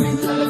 Let me tell you.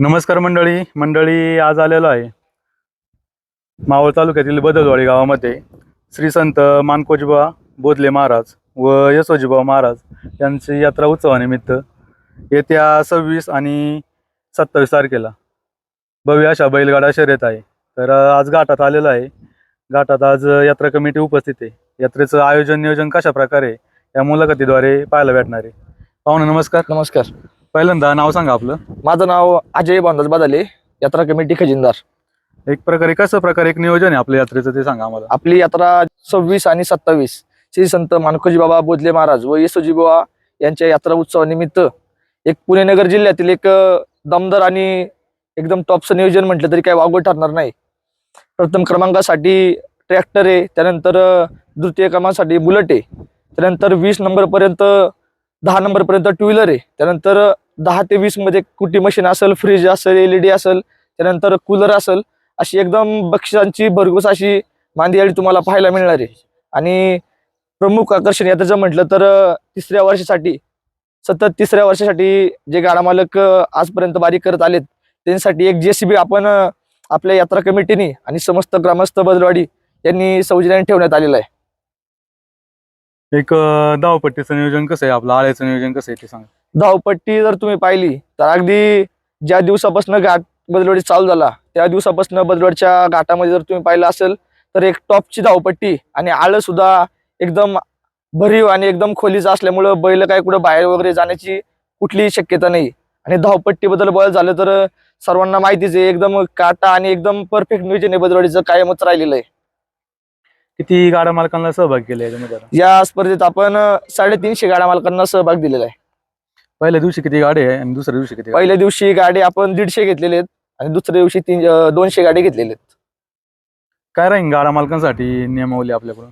नमस्कार मंडळी. मंडळी आज आलेलो आहे मावळ तालुक्यातील बदलवाडी गावामध्ये श्री संत मानकोजीबा बोधले महाराज व यशोजीबा महाराज यांची यात्रा उत्सवानिमित्त येत्या सव्वीस आणि सत्तावीस तारखेला भव्य अशा बैलगाडा शर्यत आहे. तर आज घाटात आलेलो आहे. घाटात आज यात्रा कमिटी उपस्थित आहे. यात्रेचं आयोजन नियोजन कशा प्रकारे या मुलाखतीद्वारे पाहायला भेटणार आहे. पाहुणे नमस्कार. नमस्कार. पहिल्यांदा नाव सांगा आपलं. माझं नाव अजय बांधाज बदाले यात्रा कमिटी खजिनदार. एक प्रकारे कसं प्रकारे एक नियोजन आहे आपल्या यात्रेचं ते सांगा आम्हाला. आपली यात्रा सव्वीस आणि सत्तावीस. श्री संत मानकोजी बाबा बोधले महाराज व येसोजी बाबा यांच्या यात्रा उत्सवानिमित्त एक पुणे नगर जिल्ह्यातील एक दमदार आणि एकदम टॉपचं नियोजन म्हटलं तरी काही वावगं ठरणार नाही. प्रथम क्रमांकासाठी ट्रॅक्टर आहे त्यानंतर द्वितीय क्रमांकासाठी बुलेट आहे त्यानंतर वीस नंबरपर्यंत दहा नंबरपर्यंत टू व्हीलर आहे. त्यानंतर दहा ते वीसमध्ये कुटी मशीन असेल फ्रीज असेल एलईडी असेल त्यानंतर कूलर असेल अशी एकदम बक्षिसांची भरघोस अशी मांदियाळी तुम्हाला पाहायला मिळणार आहे. आणि प्रमुख आकर्षण याचं म्हटलं तर तिसऱ्या वर्षासाठी सतत तिसऱ्या वर्षासाठी जे गाडा मालक आजपर्यंत बारीक करत आलेत त्यांच्यासाठी एक जेसीबी आपण आपल्या यात्रा कमिटीने आणि समस्त ग्रामस्थ बदलवाडी यांनी सौजन्याने ठेवण्यात आलेलं आहे. एक अं, धावपट्टीचं नियोजन कसं आहे? आपलं आळ्याचं नियोजन कसं आहे ते सांगा. धावपट्टी जर तुम्ही पाहिली तर अगदी ज्या दिवसापासून घाट बदलवाडी चालू झाला त्या दिवसापासून बदलवाडच्या घाटामध्ये जर तुम्ही पाहिलं असेल तर एक टॉपची धावपट्टी आणि आळं सुद्धा एकदम भरीव आणि एकदम खोलीचं असल्यामुळं बैल काय कुठं बाहेर वगैरे जाण्याची कुठलीही शक्यता नाही. आणि धावपट्टीबद्दल बोलायला झालं तर सर्वांना माहितीच आहे एकदम काटा आणि एकदम परफेक्ट नियोजन आहे बदलवाडीचं कायमच राहिलेलं आहे. किती गाड्या मालकांना सहभाग केले याच्यामध्ये आता? या स्पर्धेत आपण साडेतीनशे गाड्या मालकांना सहभाग दिलेला आहे. पहिल्या दिवशी किती गाडी आहे आणि दुसऱ्या दिवशी किती गाडी? पहिल्या दिवशी गाडी आपण दीडशे घेतलेले आहेत आणि दुसऱ्या दिवशी तीन अं, दोनशे गाडी घेतलेले आहेत. काय राहील गाड्या मालकांसाठी नियमावली आपल्याकडून?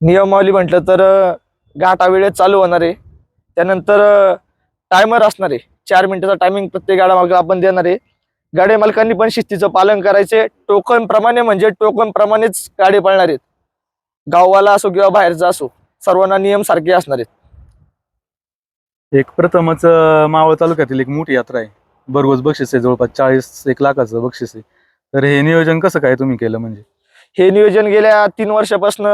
नियमावली म्हटलं तर अं, घाटा वेळेत चालू होणार आहे. त्यानंतर टायमर असणार आहे. चार मिनिटाचा टायमिंग प्रत्येक गाडा मालकाला आपण देणार आहे. गाडी मालकांनी पण शिस्तीचं पालन करायचे टोकन प्रमाणे म्हणजे टोकन प्रमाणेच गाडी पळणार आहेत. गाववाला असो किंवा बाहेरचा असो सर्वांना नियम सारखे असणार आहेत. एक प्रथमच अं, मावळ तालुक्यातील एक मोठी यात्रा आहे. भरघोस बक्षीस आहे जवळपास चाळीस एक लाखाचं बक्षीस आहे. तर हे नियोजन कसं काय तुम्ही केलं म्हणजे? हे नियोजन गेल्या तीन वर्षापासून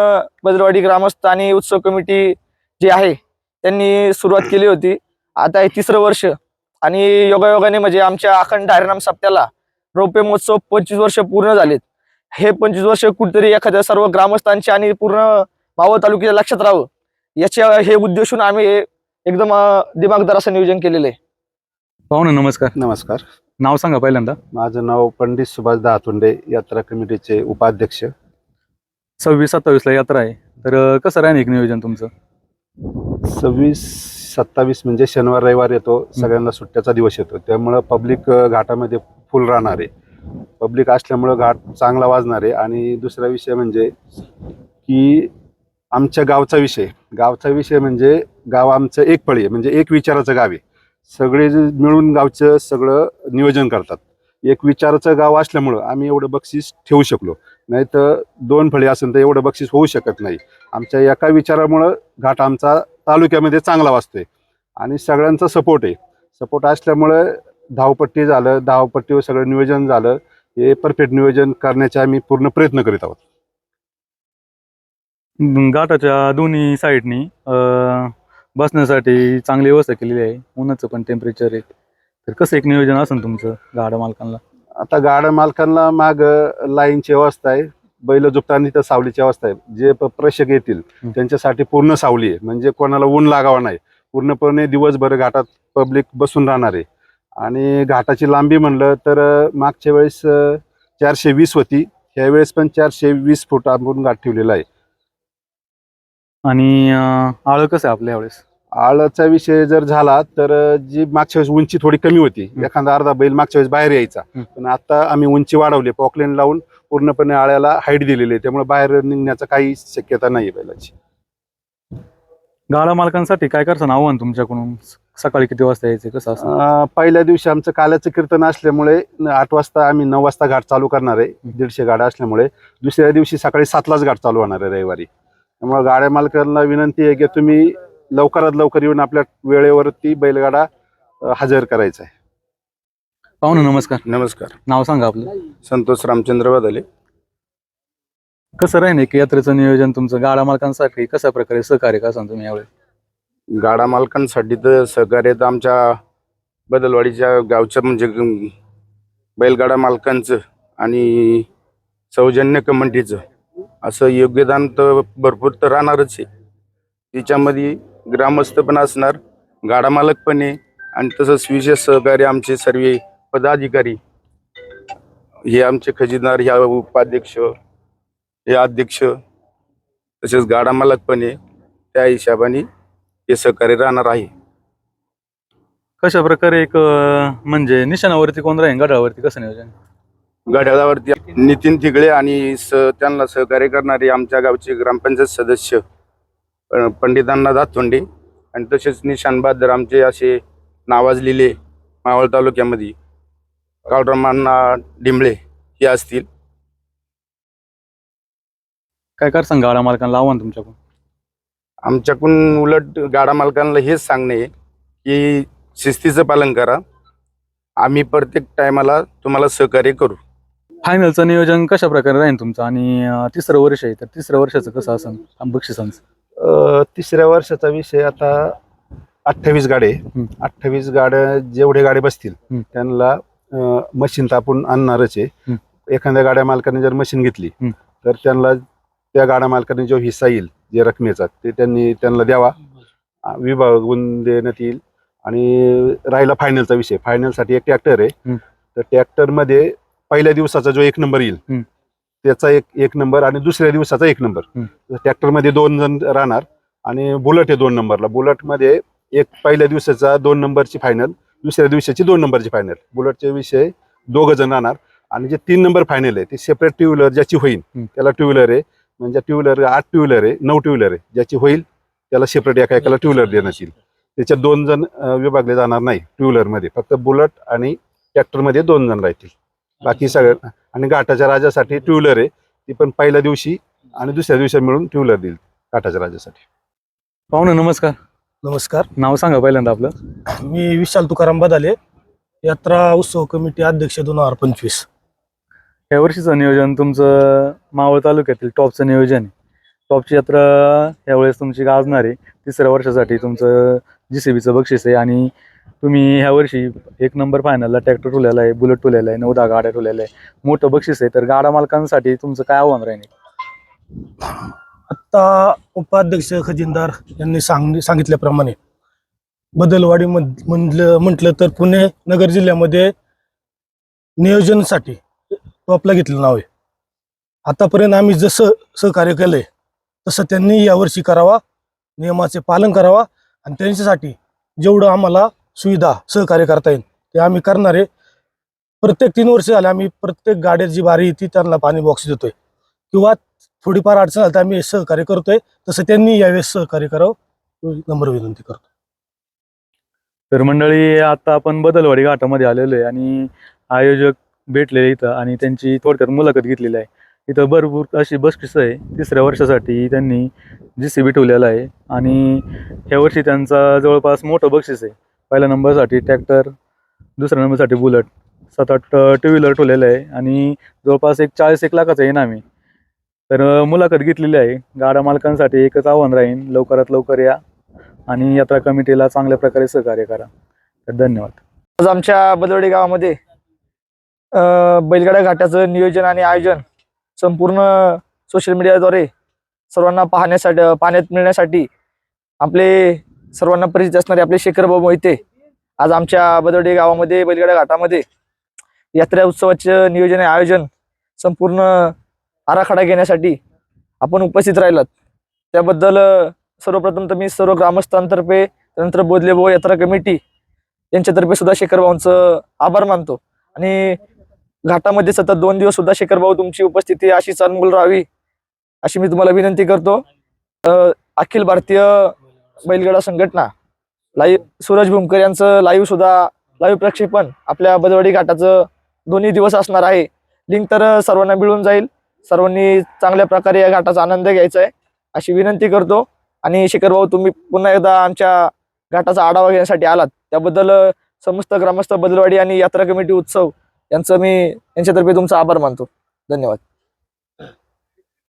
बदलवाडी ग्रामस्थ आणि उत्सव कमिटी जी आहे त्यांनी सुरुवात केली होती. आता हे तिसरं वर्ष आणि योगायोगाने म्हणजे आमच्या अखंड हरिनाम सप्त्याला रौप्य महोत्सव पंचवीस वर्ष पूर्ण झालेत. हे पंचवीस वर्ष कुठेतरी एखाद्या सर्व ग्रामस्थांचे आणि पूर्ण मावळ तालुक्याच्या लक्षात राहावं. याच्या हे उद्देशून आम्ही एकदम दिमागदार असं नियोजन केलेलं आहे. पाहुणे नमस्कार. नमस्कार. नाव सांगा पहिल्यांदा. माझं नाव पंडित सुभाष दहातुंडे यात्रा कमिटीचे उपाध्यक्ष. सव्वीस सत्तावीस ला यात्रा आहे. तर कसं राहील एक नियोजन तुमचं? सव्वीस सत्तावीस म्हणजे शनिवार रविवार येतो. सगळ्यांना सुट्ट्याचा दिवस येतो. त्यामुळं पब्लिक घाटामध्ये फुल राहणार आहे. पब्लिक असल्यामुळं घाट चांगला वाजणार आहे. आणि दुसरा विषय म्हणजे की आमच्या गावचा विषय. गावचा विषय म्हणजे गाव आमचं एक पळी आहे म्हणजे एक विचाराचं गाव आहे. सगळे मिळून गावचं सगळं नियोजन करतात. एक विचाराचं गाव असल्यामुळं आम्ही एवढं बक्षीस ठेवू शकलो. नाही तर दोन फळी असेल तर एवढं बक्षीस होऊ शकत नाही. आमच्या एका विचारामुळं घाट आमचा तालुक्यामध्ये चांगला वाजतोय आणि सगळ्यांचा सपोर्ट आहे. सपोर्ट असल्यामुळं धावपट्टी झालं धावपट्टीवर सगळं नियोजन झालं हे परफेक्ट नियोजन करण्याचे आम्ही पूर्ण प्रयत्न करीत आहोत. घाटाच्या दोन्ही साईडनी बसण्यासाठी चांगली व्यवस्था केलेली आहे. उन्हाचं पण टेम्परेचर आहे. तर कसं एक नियोजन असेल तुमचं गाड्या मालकांना? आता गाड्या मालकांना माग लाईनची व्यवस्था आहे. बैल झुपताना तर सावलीची अवस्था आहे. जे प्रेक्षक येतील. त्यांच्यासाठी पूर्ण सावली आहे. म्हणजे कोणाला ऊन लागावं नाही. पूर्णपणे दिवसभर घाटात पब्लिक बसून राहणार आहे. आणि घाटाची लांबी म्हणलं तर मागच्या वेळेस चारशे वीस होती. ह्यावेळेस पण चारशे वीस फूट आपण घाट ठेवलेला आहे. आणि आळं कसं आहे आपल्या यावेळेस? आळचा विषय जर झाला तर जी मागच्या वेळेस उंची थोडी कमी होती. एखादा अर्धा बैल मागच्या वेळेस बाहेर यायचा. पण आता आम्ही उंची वाढवली. पॉकलेन लावून पूर्णपणे आळ्याला हाईट दिलेली आहे. त्यामुळे बाहेर निघण्याचं काही शक्यता नाही बैलाची. गाडा मालकांसाठी काय करसान आव्हान तुमच्याकडून? सकाळी किती वाजता यायचे कसं असं अं, पहिल्या दिवशी आमचं काल्याचं कीर्तन असल्यामुळे न- आठ वाजता आम्ही नऊ वाजता घाट चालू करणार आहे. दीडशे गाड्या असल्यामुळे. दुसऱ्या दिवशी सकाळी सातलाच घाट चालू होणार आहे रविवारी. त्यामुळे गाड्या मालकांना विनंती आहे की तुम्ही लवकरात लवकर येऊन आपल्या वेळेवरती बैलगाडा अं, हजर करायचा आहे. पाहुणे नमस्कार. नमस्कार. नाव सांगा आपलं. संतोष रामचंद्र बदले. कसं राहील एक यात्रेचं नियोजन तुमचं? गाडा मालकांसाठी कशा प्रकारे सहकार्य करसान तुम्ही यावेळेस गाडा मालकांसाठी तर सहकार्य तर आमच्या बदलवाडीच्या गावच्या म्हणजे बैलगाडा मालकांचं आणि सौजन्य कमिटीचं असं योगदान तर भरपूर तर राहणारच आहे. त्याच्यामध्ये ग्रामस्थ पण असणार गाडा मालक पण आहे आणि तसंच विशेष सहकार्य आमचे सर्व पदाधिकारी. हे आमचे खजिनदार ह्या उपाध्यक्ष हे अध्यक्ष तसेच गाडा मालक पण आहे. त्या हिशोबाने हे सहकार्य राहणार आहे. कशा प्रकारे एक अं, म्हणजे निशाणावरती कोण राहील गडावरती कसं नियोजन? घड्याळावरती नितीन तिगळे आणि स त्यांना सहकार्य करणारे आमच्या गावचे ग्रामपंचायत सदस्य अ, पंडितांना दातोंडे आणि तसेच निशान बहादर आमचे असे नावाजलेले मावळ तालुक्यामध्ये काळरामांना डिंबळे हे असतील. काय करसान गाडा मालकांना आव्हान तुमच्याकडून? आमच्याकडून उलट गाडा मालकांना हेच सांगणे आहे की शिस्तीचं पालन करा आम्ही प्रत्येक टायमाला तुम्हाला सहकार्य करू फायनलचं नियोजन कशा प्रकारे राहील तुमचं आणि अं, तिसरं वर्ष आहे तर तिसऱ्या वर्षाचं कसं असेल बक्षिसांचं अ, तिसऱ्या वर्षाचा विषय आता अठ्ठावीस गाडे हं. अठ्ठावीस गाड्या जेवढे गाडे बसतील हं. त्यांना मशीन तर आपण आणणारच आहे. एखाद्या गाड्या मालकाने जर मशीन घेतली हं. तर त्यांना त्या गाड्या मालकाने जो हिस्सा येईल जे रकमेचा ते त्यांनी त्यांना द्यावा. विभागून देण्यात येईल. आणि राहिला फायनलचा विषय. फायनलसाठी एक ट्रॅक्टर आहे. तर ट्रॅक्टरमध्ये पहिल्या दिवसाचा जो एक नंबर येईल. त्याचा एक एक नंबर आणि दुसऱ्या दिवसाचा एक नंबर. ट्रॅक्टरमध्ये दोन जण राहणार आणि बुलेट आहे दोन नंबरला. बुलेटमध्ये एक पहिल्या दिवसाचा दोन नंबरची फायनल दुसऱ्या दिवसाची दोन नंबरची फायनल. बुलेटचे विषय दोघं जण राहणार. आणि जे तीन नंबर फायनल आहे ती सेपरेट टू व्हीलर ज्याची होईल. त्याला टू व्हीलर आहे. म्हणजे टू व्हीलर आठ टू व्हीलर आहे नऊ टू व्हीलर आहे. ज्याची होईल त्याला सेपरेट एका एकाला टू व्हीलर देण्यात येईल. त्याच्यात दोन जण विभागले जाणार नाही टू व्हीलरमध्ये फक्त बुलेट आणि ट्रॅक्टरमध्ये दोन जण राहतील. बाकी सगळं आणि घाटाच्या राजासाठी टू व्हीलर आहे. ती पण पहिल्या दिवशी आणि दुसऱ्या दिवशी मिळून टू व्हीलर देईल घाटाच्या राजासाठी. पाहुणे नमस्कार. नमस्कार. नाव सांगा पहिल्यांदा आपलं. मी विशाल तुकाराम बदाले. यात्रा उत्सव कमिटी अध्यक्ष दोन हजार पंचवीस. या वर्षीचं नियोजन तुमचं मावळ तालुक्यातील टॉपचं नियोजन आहे. टॉपची यात्रा यावेळेस तुमची गाजणार आहे. तिसऱ्या वर्षासाठी तुमचं जी सी बीचं बक्षीस आहे आणि तुम्ही ह्या वर्षी एक नंबर फायनलला ट्रॅक्टर ठेवलेला आहे बुलेट ठेवलेला आहे नऊ दहा गाड्या ठेवलेल्या आहे. मोठं बक्षीस आहे. तर गाडा मालकांसाठी तुमचं काय आव्हान राहील? आत्ता उपाध्यक्ष खजिनदार यांनी सांग सांगितल्याप्रमाणे बदलवाडी म्हटलं तर पुणे नगर जिल्ह्यामध्ये नियोजनासाठी टॉपला घेतलं नाव आहे. आतापर्यंत आम्ही जसं सहकार्य केलंय तसं त्यांनी यावर्षी करावा नियमाचे पालन करावा आणि त्यांच्यासाठी जेवढं आम्हाला सुविधा सहकार्य करता येईल ते आम्ही करणार आहे. प्रत्येक तीन वर्ष झाले आम्ही प्रत्येक गाड्यात जी बारी ती त्यांना पाणी बॉक्स देतोय. किंवा थोडीफार अडचण आली तर आम्ही सहकार्य करतोय तसं त्यांनी यावेळेस सहकार्य करावं. नम्र विनंती करतो. तर मंडळी आता आपण बदलवाडी घाटामध्ये आलेलो आहे आणि आयोजक भेटलेले इथं आणि त्यांची थोडक्यात मुलाखत घेतलेली आहे. इथं भरपूर अशी बक्षिसं आहे. तिसऱ्या वर्षासाठी त्यांनी जी सी बी ठेवलेला आहे आणि ह्या वर्षी त्यांचा जवळपास मोठं बक्षीस आहे. पहिल्या नंबरसाठी ट्रॅक्टर दुसऱ्या नंबरसाठी बुलट सात आठ टू व्हीलर ठेवलेलं आहे आणि जवळपास एक चाळीस एक लाखाचं इनाम आहे तर मुलाखत घेतलेली आहे. गाडा मालकांसाठी एकच आव्हान राहीन लवकरात लवकर या आणि यात्रा कमिटीला चांगल्या प्रकारे सहकार्य करा. तर धन्यवाद. आज आमच्या बदवडी गावामध्ये बैलगाडा घाटाचं नियोजन आणि आयोजन संपूर्ण सोशल मीडियाद्वारे सर्वांना पाहण्यासाठी पाहण्यात मिळण्यासाठी आपले सर्वांना परिचित असणारे आपले शेखरभाऊ मोहिते आज आमच्या बदडे गावामध्ये बैलगाडा घाटामध्ये यात्रा उत्सवाचं नियोजन आणि आयोजन संपूर्ण आराखडा घेण्यासाठी आपण उपस्थित राहिलात. त्याबद्दल सर्वप्रथम तर मी सर्व ग्रामस्थांतर्फे त्यानंतर बोधलेबो यात्रा कमिटी यांच्यातर्फे सुद्धा शेखर भाऊंचं आभार मानतो. आणि घाटामध्ये सतत दोन दिवस सुद्धा शेखर भाऊ तुमची उपस्थिती अशी चालमूल राहावी अशी मी तुम्हाला विनंती करतो. अखिल भारतीय बैलगडा संघटना लाईव्ह सूरज भूमकर यांचं लाईव्ह सुद्धा लाईव्ह प्रक्षेपण आपल्या बदवाडी घाटाचं दोन्ही दिवस असणार आहे. लिंक तर सर्वांना मिळून जाईल. सर्वांनी चांगल्या प्रकारे या घाटाचा आनंद घ्यायचा आहे अशी विनंती करतो. आणि शेखर भाऊ तुम्ही पुन्हा एकदा आमच्या घाटाचा आढावा घेण्यासाठी आलात. त्याबद्दल समस्त ग्रामस्थ बदलवाडी आणि यात्रा कमिटी उत्सव यांचं मी यांच्यातर्फे तुमचा आभार मानतो. धन्यवाद.